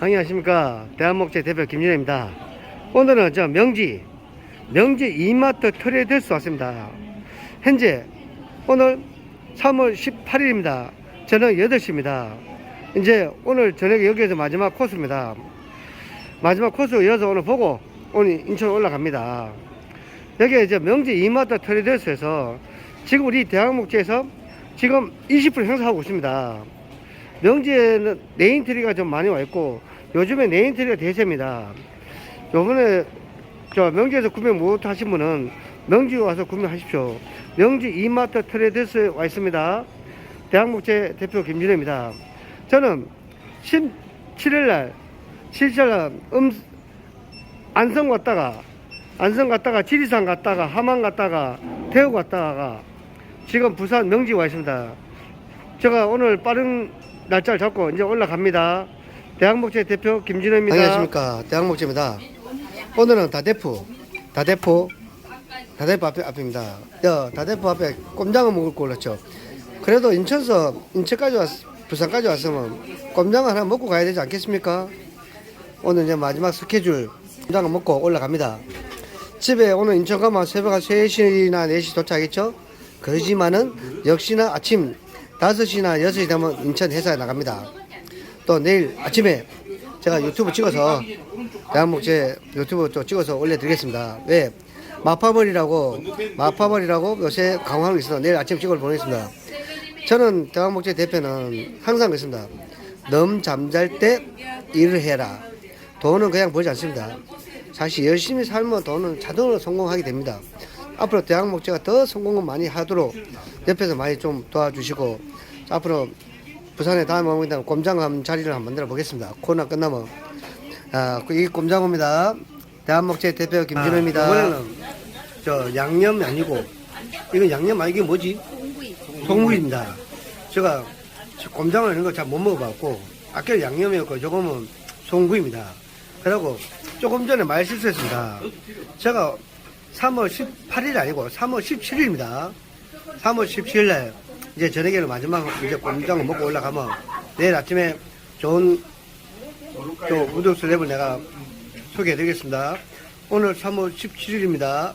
안녕하십니까? 대한목재 대표 김진혜입니다. 오늘은 저 명지 명지 이마트 트레이더스 왔습니다. 현재 오늘 3월 18일입니다. 저녁 8시입니다. 이제 오늘 저녁에 여기에서 마지막 코스입니다. 마지막 코스 이어서 오늘 보고 오늘 인천 올라갑니다. 여기 이제 명지 이마트 트레이더스에서 지금 우리 대한목재에서 지금 20% 행사하고 있습니다 명지에는 네임트리가 좀 많이 와 있고 요즘에 네임트리가 대세입니다. 요번에 저 명지에서 구매 못 하신 분은 명지 와서 구매하십시오. 명지 이마트 트레이더스에 와 있습니다. 대한목재 대표 김준혜입니다. 저는 17일날 실제로 음 안성 갔다가 안성 갔다가 지리산 갔다가 함안 갔다가 대구 갔다가 지금 부산 명지 와 있습니다. 제가 오늘 빠른 날짜를 잡고 이제 올라갑니다. 대학목재 대표 김진호입니다. 안녕하십니까. 대학목재입니다. 오늘은 다대포, 다대포, 다대포 앞에, 앞입니다. 여, 다대포 앞에 꼼장어 먹을 거 올랐죠. 그래도 인천서, 인천까지 왔, 부산까지 왔으면 꼼장어 하나 먹고 가야 되지 않겠습니까? 오늘 이제 마지막 스케줄 꼼장어 먹고 올라갑니다. 집에 오늘 인천 가면 새벽 한 3시나 4시 도착하겠죠? 그러지만은 역시나 아침 5시나 6시 되면 인천 회사에 나갑니다. 또 내일 아침에 제가 유튜브 찍어서 대한목재 유튜브 또 찍어서 올려드리겠습니다. 왜? 마파벌이라고 마파벌이라고 요새 강화하고 있어서 내일 아침 찍어 보내겠습니다. 저는 대한목재 대표는 항상 그렇습니다. 넘 잠잘 때 일을 해라. 돈은 그냥 벌지 않습니다. 사실 열심히 살면 돈은 자동으로 성공하게 됩니다. 앞으로 대학 목재가 더 성공을 많이 하도록 옆에서 많이 좀 도와주시고 앞으로 부산에 다음에 오면 꼼장함 자리를 한번 만들어 보겠습니다. 코로나 끝나면 아, 이 꼼장어입니다. 대한목재 대표 김진호입니다. 이번에는 저 양념이 아니고 이건 양념 아니 이게 뭐지? 동물입니다. 제가 꼼장어 이런 거 잘 못 먹어봤고 아까 양념이었고 조금은 송구입니다. 그리고 조금 전에 말 실수했습니다. 제가 3월 18일 아니고 3월 17일입니다. 3월 17일 날 이제 저녁에는 마지막 이제 꼼장어 먹고 올라가면 내일 아침에 좋은 또 우드 슬랩을 내가 소개해 드리겠습니다. 오늘 3월 17일입니다.